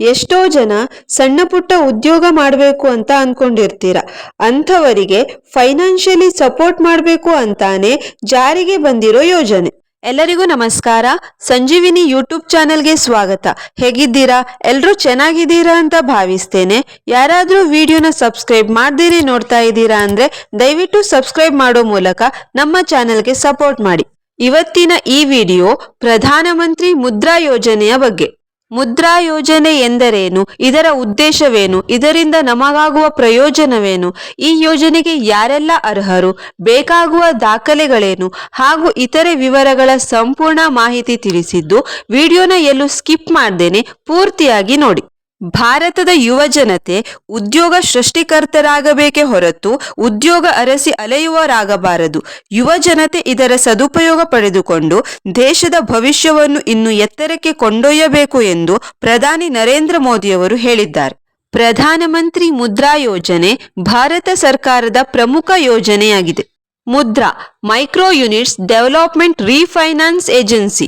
ಎಷ್ಟೋ ಜನ ಸಣ್ಣ ಪುಟ್ಟ ಉದ್ಯೋಗ ಮಾಡಬೇಕು ಅಂತ ಅನ್ಕೊಂಡಿರ್ತೀರ. ಅಂಥವರಿಗೆ ಫೈನಾನ್ಷಿಯಲಿ ಸಪೋರ್ಟ್ ಮಾಡಬೇಕು ಅಂತಾನೆ ಜಾರಿಗೆ ಬಂದಿರೋ ಯೋಜನೆ. ಎಲ್ಲರಿಗೂ ನಮಸ್ಕಾರ. ಸಂಜೀವಿನಿ ಯೂಟ್ಯೂಬ್ ಚಾನೆಲ್ಗೆ ಸ್ವಾಗತ. ಹೇಗಿದ್ದೀರಾ? ಎಲ್ಲರೂ ಚೆನ್ನಾಗಿದ್ದೀರಾ ಅಂತ ಭಾವಿಸ್ತೇನೆ. ಯಾರಾದರೂ ವಿಡಿಯೋನ ಸಬ್ಸ್ಕ್ರೈಬ್ ಮಾಡ್ದಿರಿ ನೋಡ್ತಾ ಇದ್ದೀರಾ ಅಂದ್ರೆ ದಯವಿಟ್ಟು ಸಬ್ಸ್ಕ್ರೈಬ್ ಮಾಡೋ ಮೂಲಕ ನಮ್ಮ ಚಾನೆಲ್ಗೆ ಸಪೋರ್ಟ್ ಮಾಡಿ. ಇವತ್ತಿನ ಈ ವಿಡಿಯೋ ಪ್ರಧಾನಮಂತ್ರಿ ಮುದ್ರಾ ಯೋಜನೆಯ ಬಗ್ಗೆ. ಮುದ್ರಾ ಯೋಜನೆ ಎಂದರೇನು? ಇದರ ಉದ್ದೇಶವೇನು? ಇದರಿಂದ ನಮಗಾಗುವ ಪ್ರಯೋಜನವೇನು? ಈ ಯೋಜನೆಗೆ ಯಾರೆಲ್ಲ ಅರ್ಹರು? ಬೇಕಾಗುವ ದಾಖಲೆಗಳೇನು? ಹಾಗೂ ಇತರೆ ವಿವರಗಳ ಸಂಪೂರ್ಣ ಮಾಹಿತಿ ತಿಳಿಸಿದ್ದು, ವಿಡಿಯೋನ ಎಲ್ಲೂ ಸ್ಕಿಪ್ ಮಾಡ್ದೇನೆ, ಪೂರ್ತಿಯಾಗಿ ನೋಡಿ. ಭಾರತದ ಯುವ ಜನತೆ ಉದ್ಯೋಗ ಸೃಷ್ಟಿಕರ್ತರಾಗಬೇಕೇ ಹೊರತು ಉದ್ಯೋಗ ಅರಸಿ ಅಲೆಯುವರಾಗಬಾರದು ಯುವ ಜನತೆ ಇದರ ಸದುಪಯೋಗ ಪಡೆದುಕೊಂಡು ದೇಶದ ಭವಿಷ್ಯವನ್ನು ಇನ್ನು ಎತ್ತರಕ್ಕೆ ಕೊಂಡೊಯ್ಯಬೇಕು ಎಂದು ಪ್ರಧಾನಿ ನರೇಂದ್ರ ಮೋದಿಯವರು ಹೇಳಿದ್ದಾರೆ. ಪ್ರಧಾನಮಂತ್ರಿ ಮುದ್ರಾ ಯೋಜನೆ ಭಾರತ ಸರ್ಕಾರದ ಪ್ರಮುಖ ಯೋಜನೆಯಾಗಿದೆ. Mudra micro units development refinance agency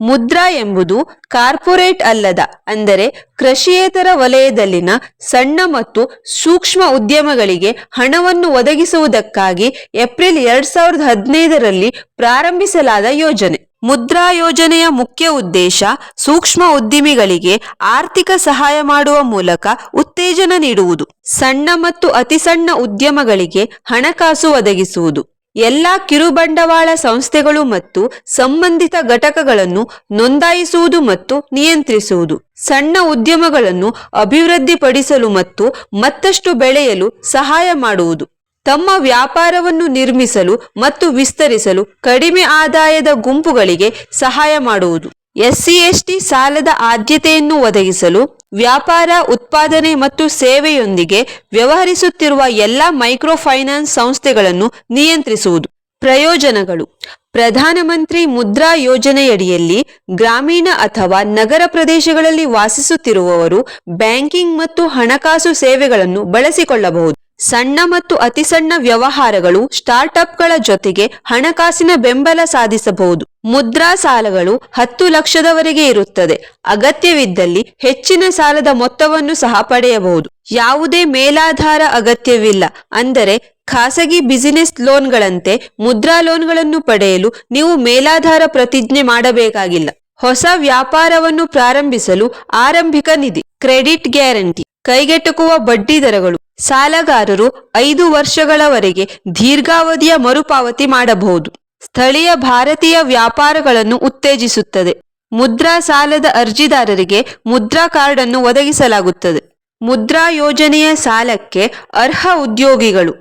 Mudra ಎಂಬುದು ಕಾರ್ಪೊರೇಟ್ ಅಲ್ಲದ, ಅಂದರೆ ಕೃಷಿಯೇತರ ವಲಯದಲ್ಲಿನ ಸಣ್ಣ ಮತ್ತು ಸೂಕ್ಷ್ಮ ಉದ್ಯಮಗಳಿಗೆ ಹಣವನ್ನು ಒದಗಿಸುವುದಕ್ಕಾಗಿ ಏಪ್ರಿಲ್ ಎರಡ್ ಸಾವಿರದ ಹದಿನೈದರಲ್ಲಿ ಪ್ರಾರಂಭಿಸಲಾದ ಯೋಜನೆ. ಮುದ್ರಾ ಯೋಜನೆಯ ಮುಖ್ಯ ಉದ್ದೇಶ ಸೂಕ್ಷ್ಮ ಉದ್ದಿಮೆಗಳಿಗೆ ಆರ್ಥಿಕ ಸಹಾಯ ಮಾಡುವ ಮೂಲಕ ಉತ್ತೇಜನ ನೀಡುವುದು. ಸಣ್ಣ ಮತ್ತು ಅತಿ ಸಣ್ಣ ಉದ್ಯಮಗಳಿಗೆ ಹಣಕಾಸು ಒದಗಿಸುವುದು. ಎಲ್ಲಾ ಕಿರುಬಂಡವಾಳ ಸಂಸ್ಥೆಗಳು ಮತ್ತು ಸಂಬಂಧಿತ ಘಟಕಗಳನ್ನು ನೋಂದಾಯಿಸುವುದು ಮತ್ತು ನಿಯಂತ್ರಿಸುವುದು, ಸಣ್ಣ ಉದ್ಯಮಗಳನ್ನು ಅಭಿವೃದ್ಧಿಪಡಿಸಲು ಮತ್ತು ಮತ್ತಷ್ಟು ಬೆಳೆಯಲು ಸಹಾಯ ಮಾಡುವುದು, ತಮ್ಮ ವ್ಯಾಪಾರವನ್ನು ನಿರ್ಮಿಸಲು ಮತ್ತು ವಿಸ್ತರಿಸಲು ಕಡಿಮೆ ಆದಾಯದ ಗುಂಪುಗಳಿಗೆ ಸಹಾಯ ಮಾಡುವುದು, ಎಸ್ಸಿ ಎಸ್ಟಿ ಸಾಲದ ಆದ್ಯತೆಯನ್ನು ಒದಗಿಸಲು ವ್ಯಾಪಾರ, ಉತ್ಪಾದನೆ ಮತ್ತು ಸೇವೆಯೊಂದಿಗೆ ವ್ಯವಹರಿಸುತ್ತಿರುವ ಎಲ್ಲ ಮೈಕ್ರೋ ಫೈನಾನ್ಸ್ ಸಂಸ್ಥೆಗಳನ್ನು ನಿಯಂತ್ರಿಸುವುದು. ಪ್ರಯೋಜನಗಳು. ಪ್ರಧಾನಮಂತ್ರಿ ಮುದ್ರಾ ಯೋಜನೆಯಡಿಯಲ್ಲಿ ಗ್ರಾಮೀಣ ಅಥವಾ ನಗರ ಪ್ರದೇಶಗಳಲ್ಲಿ ವಾಸಿಸುತ್ತಿರುವವರು ಬ್ಯಾಂಕಿಂಗ್ ಮತ್ತು ಹಣಕಾಸು ಸೇವೆಗಳನ್ನು ಬಳಸಿಕೊಳ್ಳಬಹುದು. ಸಣ್ಣ ಮತ್ತು ಅತಿ ಸಣ್ಣ ವ್ಯವಹಾರಗಳು ಸ್ಟಾರ್ಟ್ಅಪ್ಗಳ ಜೊತೆಗೆ ಹಣಕಾಸಿನ ಬೆಂಬಲ ಸಾಧಿಸಬಹುದು. ಮುದ್ರಾ ಸಾಲಗಳು ಹತ್ತು ಲಕ್ಷದವರೆಗೆ ಇರುತ್ತದೆ. ಅಗತ್ಯವಿದ್ದಲ್ಲಿ ಹೆಚ್ಚಿನ ಸಾಲದ ಮೊತ್ತವನ್ನು ಸಹ ಪಡೆಯಬಹುದು. ಯಾವುದೇ ಮೇಲಾಧಾರ ಅಗತ್ಯವಿಲ್ಲ. ಅಂದರೆ ಖಾಸಗಿ ಬಿಸಿನೆಸ್ ಲೋನ್ಗಳಂತೆ ಮುದ್ರಾ ಲೋನ್ಗಳನ್ನು ಪಡೆಯಲು ನೀವು ಮೇಲಾಧಾರ ಪ್ರತಿಜ್ಞೆ ಮಾಡಬೇಕಾಗಿಲ್ಲ. ಹೊಸ ವ್ಯಾಪಾರವನ್ನು ಪ್ರಾರಂಭಿಸಲು ಆರಂಭಿಕ ನಿಧಿ, ಕ್ರೆಡಿಟ್ ಗ್ಯಾರಂಟಿ, ಕೈಗೆಟುಕುವ ಬಡ್ಡಿ ದರಗಳು, ಸಾಲಗಾರರು ಐದು ವರ್ಷಗಳವರೆಗೆ ದೀರ್ಘಾವಧಿಯ ಮರುಪಾವತಿ ಮಾಡಬಹುದು. ಸ್ಥಳೀಯ ಭಾರತೀಯ ವ್ಯಾಪಾರಗಳನ್ನು ಉತ್ತೇಜಿಸುತ್ತದೆ. ಮುದ್ರಾ ಸಾಲದ ಅರ್ಜಿದಾರರಿಗೆ ಮುದ್ರಾ ಕಾರ್ಡ್ ಅನ್ನು ಒದಗಿಸಲಾಗುತ್ತದೆ. ಮುದ್ರಾ ಯೋಜನೆಯ ಸಾಲಕ್ಕೆ ಅರ್ಹ ಉದ್ಯೋಗಿಗಳು,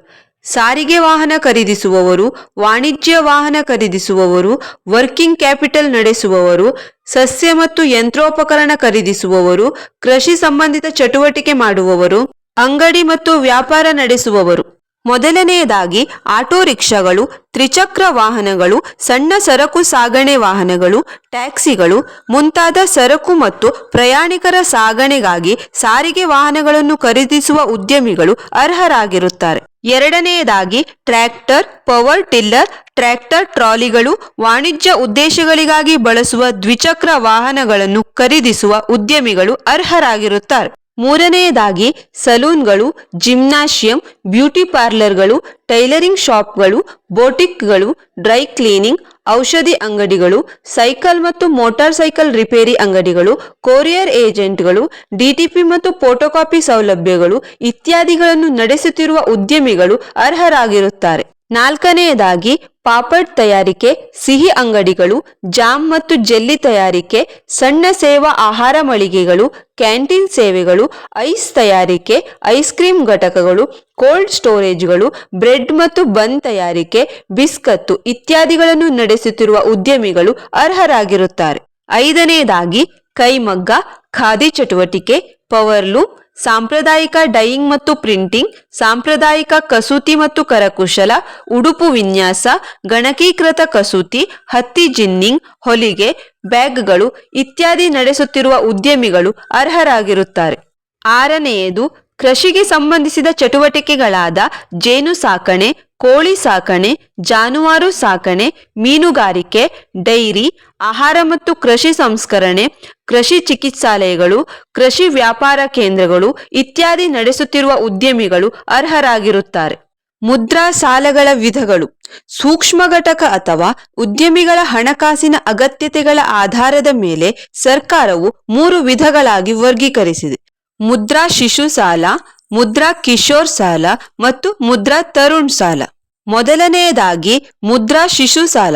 ಸಾರಿಗೆ ವಾಹನ ಖರೀದಿಸುವವರು, ವಾಣಿಜ್ಯ ವಾಹನ ಖರೀದಿಸುವವರು, ವರ್ಕಿಂಗ್ ಕ್ಯಾಪಿಟಲ್ ನಡೆಸುವವರು, ಸಸ್ಯ ಮತ್ತು ಯಂತ್ರೋಪಕರಣ ಖರೀದಿಸುವವರು, ಕೃಷಿ ಸಂಬಂಧಿತ ಚಟುವಟಿಕೆ ಮಾಡುವವರು, ಅಂಗಡಿ ಮತ್ತು ವ್ಯಾಪಾರ ನಡೆಸುವವರು. ಮೊದಲನೆಯದಾಗಿ ಆಟೋ ರಿಕ್ಷಾಗಳು, ತ್ರಿಚಕ್ರ ವಾಹನಗಳು, ಸಣ್ಣ ಸರಕು ಸಾಗಣೆ ವಾಹನಗಳು, ಟ್ಯಾಕ್ಸಿಗಳು, ಮುಂತಾದ ಸರಕು ಮತ್ತು ಪ್ರಯಾಣಿಕರ ಸಾಗಣೆಗಾಗಿ ಸಾರಿಗೆ ವಾಹನಗಳನ್ನು ಖರೀದಿಸುವ ಉದ್ಯಮಿಗಳು ಅರ್ಹರಾಗಿರುತ್ತಾರೆ. ಎರಡನೆಯದಾಗಿ ಟ್ರ್ಯಾಕ್ಟರ್, ಪವರ್ ಟಿಲ್ಲರ್, ಟ್ರ್ಯಾಕ್ಟರ್ ಟ್ರಾಲಿಗಳು ವಾಣಿಜ್ಯ ಉದ್ದೇಶಗಳಿಗಾಗಿ ಬಳಸುವ ದ್ವಿಚಕ್ರ ವಾಹನಗಳನ್ನು ಖರೀದಿಸುವ ಉದ್ಯಮಿಗಳು ಅರ್ಹರಾಗಿರುತ್ತಾರೆ. ಮೂರನೆಯದಾಗಿ ಸಲೂನ್ಗಳು, ಜಿಮ್ನಾಶಿಯಂ, ಬ್ಯೂಟಿ ಪಾರ್ಲರ್ಗಳು, ಟೈಲರಿಂಗ್ ಶಾಪ್ಗಳು, ಬೋಟಿಕ್ಗಳು, ಡ್ರೈ ಕ್ಲೀನಿಂಗ್, ಔಷಧಿ ಅಂಗಡಿಗಳು, ಸೈಕಲ್ ಮತ್ತು ಮೋಟಾರ್ ಸೈಕಲ್ ರಿಪೇರಿ ಅಂಗಡಿಗಳು, ಕೊರಿಯರ್ ಏಜೆಂಟ್ಗಳು ಡಿಟಿಪಿ ಮತ್ತು ಫೋಟೋಕಾಪಿ ಸೌಲಭ್ಯಗಳು ಇತ್ಯಾದಿಗಳನ್ನು ನಡೆಸುತ್ತಿರುವ ಉದ್ಯಮಿಗಳು ಅರ್ಹರಾಗಿರುತ್ತಾರೆ. ನಾಲ್ಕನೆಯದಾಗಿ ಪಾಪಡ್ ತಯಾರಿಕೆ, ಸಿಹಿ ಅಂಗಡಿಗಳು, ಜಾಮ್ ಮತ್ತು ಜೆಲ್ಲಿ ತಯಾರಿಕೆ, ಸಣ್ಣ ಸೇವಾ ಆಹಾರ ಮಳಿಗೆಗಳು, ಕ್ಯಾಂಟೀನ್ ಸೇವೆಗಳು, ಐಸ್ ತಯಾರಿಕೆ, ಐಸ್ ಕ್ರೀಮ್ ಘಟಕಗಳು, ಕೋಲ್ಡ್ ಸ್ಟೋರೇಜ್ಗಳು, ಬ್ರೆಡ್ ಮತ್ತು ಬನ್ ತಯಾರಿಕೆ, ಬಿಸ್ಕತ್ತು ಇತ್ಯಾದಿಗಳನ್ನು ನಡೆಸುತ್ತಿರುವ ಉದ್ಯಮಿಗಳು ಅರ್ಹರಾಗಿರುತ್ತಾರೆ. ಐದನೆಯದಾಗಿ ಕೈಮಗ್ಗ, ಖಾದಿ ಚಟುವಟಿಕೆ, ಪವರ್ಲೂಮ್ ಸಾಂಪ್ರದಾಯಿಕ ಡೈಯಿಂಗ್ ಮತ್ತು ಪ್ರಿಂಟಿಂಗ್, ಸಾಂಪ್ರದಾಯಿಕ ಕಸೂತಿ ಮತ್ತು ಕರಕುಶಲ, ಉಡುಪು ವಿನ್ಯಾಸ, ಗಣಕೀಕೃತ ಕಸೂತಿ, ಹತ್ತಿ ಜಿನ್ನಿಂಗ್, ಹೊಲಿಗೆ, ಬ್ಯಾಗ್ಗಳು ಇತ್ಯಾದಿ ನಡೆಸುತ್ತಿರುವ ಉದ್ಯಮಿಗಳು ಅರ್ಹರಾಗಿರುತ್ತಾರೆ. ಆರನೆಯದು, ಕೃಷಿಗೆ ಸಂಬಂಧಿಸಿದ ಚಟುವಟಿಕೆಗಳಾದ ಜೇನು ಸಾಕಣೆ, ಕೋಳಿ ಸಾಕಣೆ, ಜಾನುವಾರು ಸಾಕಣೆ, ಮೀನುಗಾರಿಕೆ, ಡೈರಿ, ಆಹಾರ ಮತ್ತು ಕೃಷಿ ಸಂಸ್ಕರಣೆ ಕೃಷಿ ಚಿಕಿತ್ಸಾಲಯಗಳು, ಕೃಷಿ ವ್ಯಾಪಾರ ಕೇಂದ್ರಗಳು ಇತ್ಯಾದಿ ನಡೆಸುತ್ತಿರುವ ಉದ್ಯಮಿಗಳು ಅರ್ಹರಾಗಿರುತ್ತಾರೆ. ಮುದ್ರಾ ಸಾಲಗಳ ವಿಧಗಳು. ಸೂಕ್ಷ್ಮ ಘಟಕ ಅಥವಾ ಉದ್ಯಮಿಗಳ ಹಣಕಾಸಿನ ಅಗತ್ಯತೆಗಳ ಆಧಾರದ ಮೇಲೆ ಸರ್ಕಾರವು ಮೂರು ವಿಧಗಳಾಗಿ ವರ್ಗೀಕರಿಸಿದೆ. ಮುದ್ರಾ ಶಿಶು ಸಾಲ, ಮುದ್ರಾ ಕಿಶೋರ್ ಸಾಲ ಮತ್ತು ಮುದ್ರಾ ತರುಣ್ ಸಾಲ. ಮೊದಲನೆಯದಾಗಿ ಮುದ್ರಾ ಶಿಶು ಸಾಲ.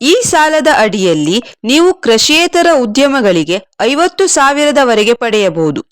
ಈ ಸಾಲದ ಅಡಿಯಲ್ಲಿ ನೀವು ಕೃಷಿಯೇತರ ಉದ್ಯಮಗಳಿಗೆ ಐವತ್ತು ಸಾವಿರದವರೆಗೆ ಪಡೆಯಬಹುದು.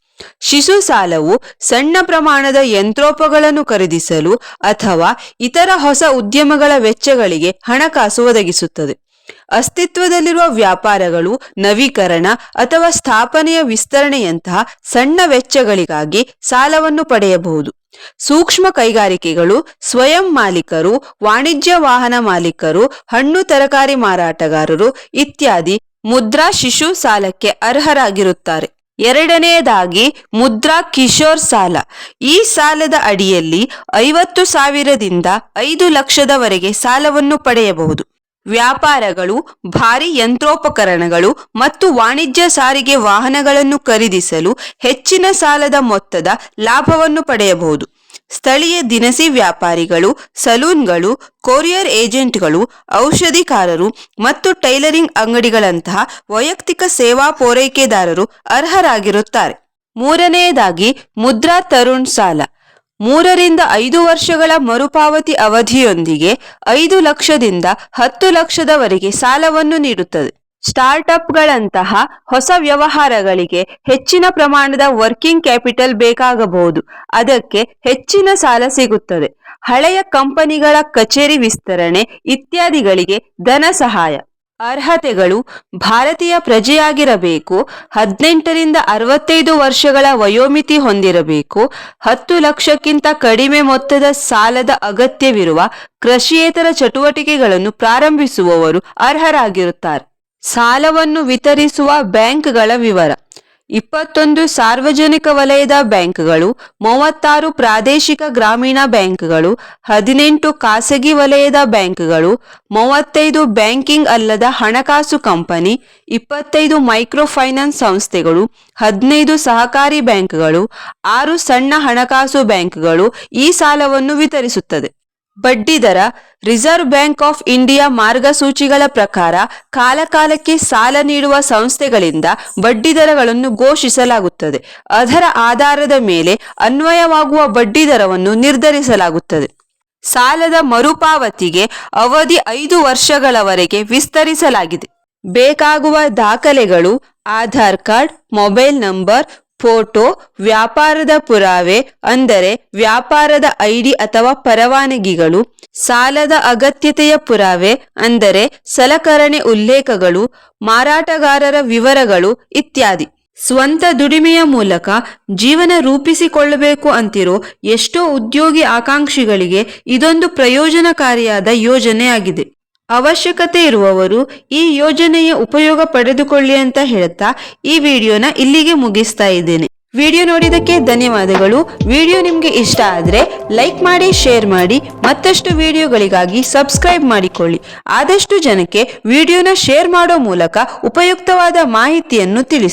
ಶಿಶು ಸಾಲವು ಸಣ್ಣ ಪ್ರಮಾಣದ ಯಂತ್ರೋಪಗಳನ್ನು ಖರೀದಿಸಲು ಅಥವಾ ಇತರ ಹೊಸ ಉದ್ಯಮಗಳ ವೆಚ್ಚಗಳಿಗೆ ಹಣಕಾಸು ಒದಗಿಸುತ್ತದೆ. ಅಸ್ತಿತ್ವದಲ್ಲಿರುವ ವ್ಯಾಪಾರಗಳು, ನವೀಕರಣ ಅಥವಾ ಸ್ಥಾಪನೆಯ ವಿಸ್ತರಣೆಯಂತಹ ಸಣ್ಣ ವೆಚ್ಚಗಳಿಗಾಗಿ ಸಾಲವನ್ನು ಪಡೆಯಬಹುದು. ಸೂಕ್ಷ್ಮ ಕೈಗಾರಿಕೆಗಳು, ಸ್ವಯಂ ಮಾಲೀಕರು, ವಾಣಿಜ್ಯ ವಾಹನ ಮಾಲೀಕರು, ಹಣ್ಣು ತರಕಾರಿ ಮಾರಾಟಗಾರರು ಇತ್ಯಾದಿ ಮುದ್ರಾ ಶಿಶು ಸಾಲಕ್ಕೆ ಅರ್ಹರಾಗಿರುತ್ತಾರೆ. ಎರಡನೆಯದಾಗಿ ಮುದ್ರಾ ಕಿಶೋರ್ ಸಾಲ. ಈ ಸಾಲದ ಅಡಿಯಲ್ಲಿ ಐವತ್ತು ಸಾವಿರದಿಂದ ಐದು ಲಕ್ಷದವರೆಗೆ ಸಾಲವನ್ನು ಪಡೆಯಬಹುದು. ವ್ಯಾಪಾರಗಳು, ಭಾರಿ ಯಂತ್ರೋಪಕರಣಗಳು ಮತ್ತು ವಾಣಿಜ್ಯ ಸಾರಿಗೆ ವಾಹನಗಳನ್ನು ಖರೀದಿಸಲು ಹೆಚ್ಚಿನ ಸಾಲದ ಮೊತ್ತದ ಲಾಭವನ್ನು ಪಡೆಯಬಹುದು. ಸ್ಥಳೀಯ ದಿನಸಿ ವ್ಯಾಪಾರಿಗಳು, ಸಲೂನ್ಗಳು, ಕೊರಿಯರ್ ಏಜೆಂಟ್ಗಳು, ಔಷಧಿಕಾರರು ಮತ್ತು ಟೈಲರಿಂಗ್ ಅಂಗಡಿಗಳಂತಹ ವೈಯಕ್ತಿಕ ಸೇವಾ ಪೂರೈಕೆದಾರರು ಅರ್ಹರಾಗಿರುತ್ತಾರೆ. ಮೂರನೆಯದಾಗಿ ಮುದ್ರಾ ತರುಣ್ ಸಾಲ. ಮೂರರಿಂದ ಐದು ವರ್ಷಗಳ ಮರುಪಾವತಿ ಅವಧಿಯೊಂದಿಗೆ ಐದು ಲಕ್ಷದಿಂದ ಹತ್ತು ಲಕ್ಷದವರೆಗೆ ಸಾಲವನ್ನು ನೀಡುತ್ತದೆ. ಸ್ಟಾರ್ಟ್ಅಪ್ಗಳಂತಹ ಹೊಸ ವ್ಯವಹಾರಗಳಿಗೆ ಹೆಚ್ಚಿನ ಪ್ರಮಾಣದ ವರ್ಕಿಂಗ್ ಕ್ಯಾಪಿಟಲ್ ಬೇಕಾಗಬಹುದು. ಅದಕ್ಕೆ ಹೆಚ್ಚಿನ ಸಾಲ ಸಿಗುತ್ತದೆ. ಹಳೆಯ ಕಂಪನಿಗಳ ಕಚೇರಿ ವಿಸ್ತರಣೆ ಇತ್ಯಾದಿಗಳಿಗೆ ಧನ ಸಹಾಯ. ಅರ್ಹತೆಗಳು ಭಾರತೀಯ ಪ್ರಜೆಯಾಗಿರಬೇಕು, ಹದಿನೆಂಟರಿಂದ ಅರವತ್ತೈದು ವರ್ಷಗಳ ವಯೋಮಿತಿ ಹೊಂದಿರಬೇಕು, ಹತ್ತು ಲಕ್ಷಕ್ಕಿಂತ ಕಡಿಮೆ ಮೊತ್ತದ ಸಾಲದ ಅಗತ್ಯವಿರುವ ಕೃಷಿಯೇತರ ಚಟುವಟಿಕೆಗಳನ್ನು ಪ್ರಾರಂಭಿಸುವವರು ಅರ್ಹರಾಗಿರುತ್ತಾರೆ. ಸಾಲವನ್ನು ವಿತರಿಸುವ ಬ್ಯಾಂಕ್ಗಳ ವಿವರ. ಇಪ್ಪತ್ತೊಂದು ಸಾರ್ವಜನಿಕ ವಲಯದ ಬ್ಯಾಂಕ್ಗಳು, ಮೂವತ್ತಾರು ಪ್ರಾದೇಶಿಕ ಗ್ರಾಮೀಣ ಬ್ಯಾಂಕ್ಗಳು, ಹದಿನೆಂಟು ಖಾಸಗಿ ವಲಯದ ಬ್ಯಾಂಕ್ಗಳು, ಮೂವತ್ತೈದು ಬ್ಯಾಂಕಿಂಗ್ ಅಲ್ಲದ ಹಣಕಾಸು ಕಂಪನಿ, ಇಪ್ಪತ್ತೈದು ಮೈಕ್ರೋ ಫೈನಾನ್ಸ್ ಸಂಸ್ಥೆಗಳು, ಹದಿನೈದು ಸಹಕಾರಿ ಬ್ಯಾಂಕ್ಗಳು, ಆರು ಸಣ್ಣ ಹಣಕಾಸು ಬ್ಯಾಂಕ್ಗಳು ಈ ಸಾಲವನ್ನು ವಿತರಿಸುತ್ತದೆ. ಬಡ್ಡಿದರ ರಿಸರ್ವ್ ಬ್ಯಾಂಕ್ ಆಫ್ ಇಂಡಿಯಾ ಮಾರ್ಗಸೂಚಿಗಳ ಪ್ರಕಾರ ಕಾಲಕಾಲಕ್ಕೆ ಸಾಲ ನೀಡುವ ಸಂಸ್ಥೆಗಳಿಂದ ಬಡ್ಡಿದರಗಳನ್ನು ಘೋಷಿಸಲಾಗುತ್ತದೆ. ಅದರ ಆಧಾರದ ಮೇಲೆ ಅನ್ವಯವಾಗುವ ಬಡ್ಡಿದರವನ್ನು ನಿರ್ಧರಿಸಲಾಗುತ್ತದೆ. ಸಾಲದ ಮರುಪಾವತಿಗೆ ಅವಧಿ ಐದು ವರ್ಷಗಳವರೆಗೆ ವಿಸ್ತರಿಸಲಾಗಿದೆ. ಬೇಕಾಗುವ ದಾಖಲೆಗಳು, Aadhaar card, mobile number photo ವ್ಯಾಪಾರದ ಪುರಾವೆ, ಅಂದರೆ ವ್ಯಾಪಾರದ ಐಡಿ ಅಥವಾ ಪರವಾನಗಿಗಳು, ಸಾಲದ ಅಗತ್ಯತೆಯ ಪುರಾವೆ, ಅಂದರೆ ಸಲಕರಣೆ ಉಲ್ಲೇಖಗಳು, ಮಾರಾಟಗಾರರ ವಿವರಗಳು ಇತ್ಯಾದಿ. ಸ್ವಂತ ದುಡಿಮೆಯ ಮೂಲಕ ಜೀವನ ರೂಪಿಸಿಕೊಳ್ಳಬೇಕು ಅಂತಿರೋ ಎಷ್ಟೋ ಉದ್ಯೋಗಿ ಆಕಾಂಕ್ಷಿಗಳಿಗೆ ಇದೊಂದು ಪ್ರಯೋಜನಕಾರಿಯಾದ ಯೋಜನೆಯಾಗಿದೆ. ಅವಶ್ಯಕತೆ ಇರುವವರು ಈ ಯೋಜನೆಯ ಉಪಯೋಗ ಪಡೆದುಕೊಳ್ಳಿ ಅಂತ ಹೇಳ್ತಾ ಈ ವಿಡಿಯೋನ ಇಲ್ಲಿಗೆ ಮುಗಿಸ್ತಾ ಇದ್ದೇನೆ. ವಿಡಿಯೋ ನೋಡಿದಕ್ಕೆ ಧನ್ಯವಾದಗಳು. ವಿಡಿಯೋ ನಿಮಗೆ ಇಷ್ಟ ಆದರೆ ಲೈಕ್ ಮಾಡಿ, ಶೇರ್ ಮಾಡಿ, ಮತ್ತಷ್ಟು ವಿಡಿಯೋಗಳಿಗಾಗಿ ಸಬ್ಸ್ಕ್ರೈಬ್ ಮಾಡಿಕೊಳ್ಳಿ. ಆದಷ್ಟು ಜನಕ್ಕೆ ವಿಡಿಯೋನ ಶೇರ್ ಮಾಡೋ ಮೂಲಕ ಉಪಯುಕ್ತವಾದ ಮಾಹಿತಿಯನ್ನು ತಿಳಿಸಿ.